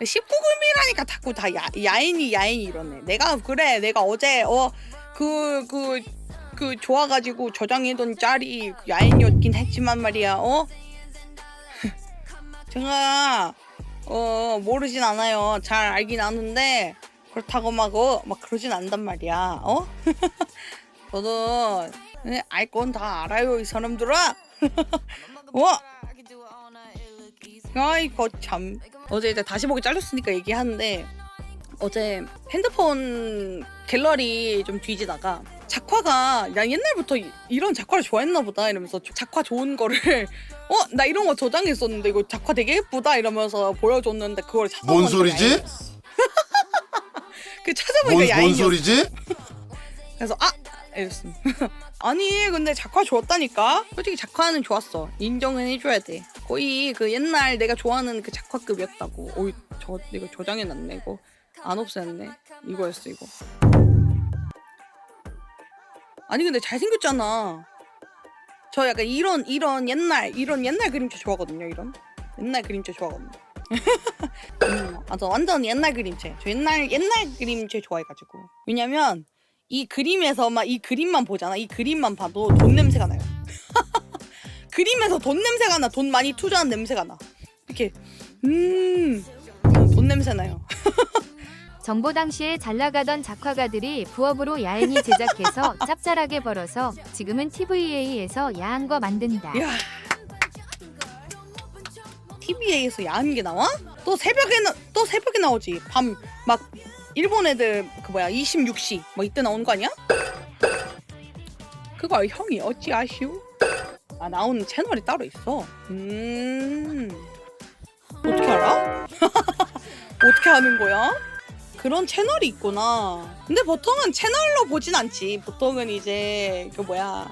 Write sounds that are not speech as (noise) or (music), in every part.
19금이라니까 자꾸 다 야, 야인이 야인이 이러네. 내가 그래 내가 어제 어 그 그 그 좋아가지고 저장해둔 짤이 야인이었긴 했지만 말이야 어? (laughs) 제가 어 모르진 않아요. 잘 알긴 아는데 그렇다고 막 어 막 그러진 않단 말이야 어? (laughs) 저도 알 건 다 알아요 이 사람들아. (laughs) 어 아이고 참 어제 이제 다시 보기 잘렸으니까 얘기하는데 어제 핸드폰 갤러리 좀 뒤지다가 작화가 야 옛날부터 이- 이런 작화를 좋아했나 보다 이러면서 조- 작화 좋은 거를 (laughs) 어 나 이런 거 저장했었는데 이거 작화 되게 예쁘다 이러면서 보여줬는데 그걸 찾아보니까 뭔 소리지? (laughs) 그 찾아보니까 뭔, 뭔 야인이었어 소리지? (laughs) 그래서 아 이랬어 (laughs) 아니 근데 작화 좋았다니까? 솔직히 작화는 좋았어. 인정은 해줘야 돼. 거의 그 옛날 내가 좋아하는 그 작화급이었다고. 어이 저 이거 저장해놨네 이거. 안 없앴네. 이거였어 이거. 아니 근데 잘생겼잖아. 저 약간 이런 이런 옛날 이런 옛날 그림체 좋아하거든요 이런. 옛날 그림체 좋아하거든요. (laughs) 음, 아, 저 완전 옛날 그림체. 저 옛날 옛날 그림체 좋아해가지고. 왜냐면 이 그림에서 막 이 그림만 보잖아. 이 그림만 봐도 돈 냄새가 나요. (laughs) 그림에서 돈 냄새가 나. 돈 많이 투자한 냄새가 나. 이렇게 음. 돈 냄새 나요. (laughs) 정보 당시에 잘 나가던 작화가들이 부업으로 야인이 제작해서 (laughs) 짭짤하게 벌어서 지금은 TVA에서 야한 거 만든다. 야. TVA에서 야한 게 나와? 또 새벽에 나, 또 새벽에 나오지. 밤 막 일본 애들 그 뭐야 26시 뭐 이때 나오는 거 아니야? 그걸 형이 어찌 아시오? 아 나오는 채널이 따로 있어. 음. 어떻게 알아? (laughs) 어떻게 하는 거야? 그런 채널이 있구나. 근데 보통은 채널로 보진 않지. 보통은 이제 그 뭐야.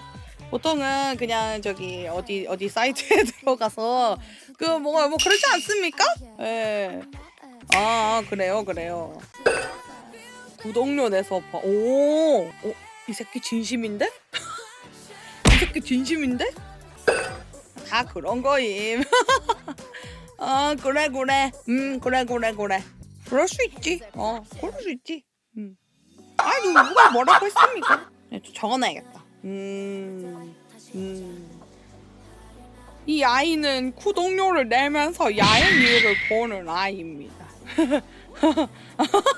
보통은 그냥 저기 어디 어디 사이트에 (laughs) 들어가서 그 뭐가 뭐 그러지 않습니까? 예. 아 그래요 그래요. 구독료 내서 봐. 오, 어, 이 새끼 진심인데? (laughs) 이 새끼 진심인데? 다 그런 거임. (laughs) 아 그래 그래. 음 그래 그래 그래. 그럴 수 있지. 어 그럴 수 있지. 음. 아니 누가 뭐라고 했습니까? 네, 좀 적어놔야겠다. 음. 음. 이 아이는 구독료를 내면서 야인 일을 보는 아이입니다. 그대 기억이 지난 사